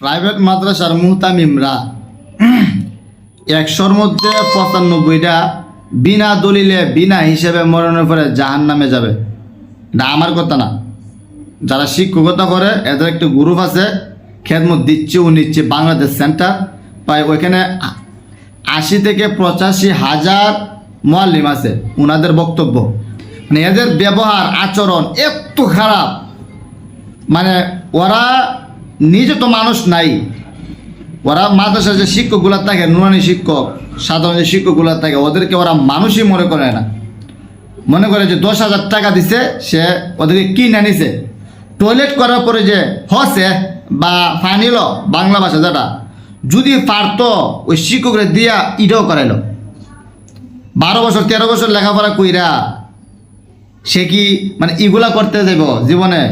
Private মাদ্রাসার মুহতামিমরা একশোর মধ্যে পঁচানব্বইটা বিনা দলিলে, বিনা হিসেবে মরণের পরে জাহান নামে যাবে। এটা আমার কথা না। যারা শিক্ষকতা করে, এদের একটি গ্রুপ আছে, খেদমত দিচ্ছে ও নিচ্ছে বাংলাদেশ সেন্টার প্রায় ওইখানে আশি থেকে পঁচাশি হাজার মোয়াল্লিম আছে ওনাদের বক্তব্য। মানে এদের ব্যবহার, আচরণ এত খারাপ। মানে ওরা নিজে তো মানুষ নাই। ওরা মাদ্রাসার যে শিক্ষকগুলো থাকে, নুরানি শিক্ষক, সাধারণ যে শিক্ষকগুলো থাকে, ওদেরকে ওরা মানুষই মনে করে না। মনে করে যে দশ হাজার টাকা দিছে, সে ওদেরকে কি না নিছে। টয়লেট করার পরে যে হসে বা ফানিল বাংলা ভাষা যেটা, যদি পারতো, ওই শিক্ষকরা দিয়া ইটাও করাইলো। বারো বছর, তেরো বছর লেখাপড়া কইরা সে কি মানে ইগুলা করতে যাব জীবনে?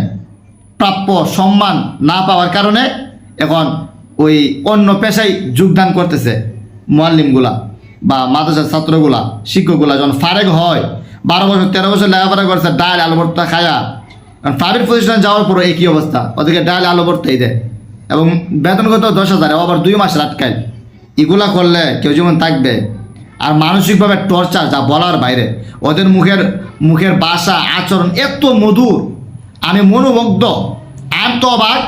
প্রাপ্য সম্মান না পাওয়ার কারণে এখন ওই অন্য পেশায় যোগদান করতেছে মোয়াল্লিমগুলা বা মাদ্রাসার ছাত্রগুলা, শিক্ষকগুলা। যখন ফারেক হয়, বারো বছর, তেরো বছর লেখাপড়া করছে, ডাল আলু ভর্তা খায়া। কারণ প্রাইভেট প্রতিষ্ঠানে যাওয়ার পরও একই অবস্থা ওদেরকে ডাল আলু ভর্তাই দেয়। এবং বেতন কত দশ হাজার আবার দুই মাস আটকায় এগুলা করলে কেউ যেমন থাকবে, আর মানসিকভাবে টর্চার যা বলার বাইরে, ওদের মুখের মুখের বাসা আচরণ এত মধুর আমি মনোমুগ্ধ। আমি তো অবাক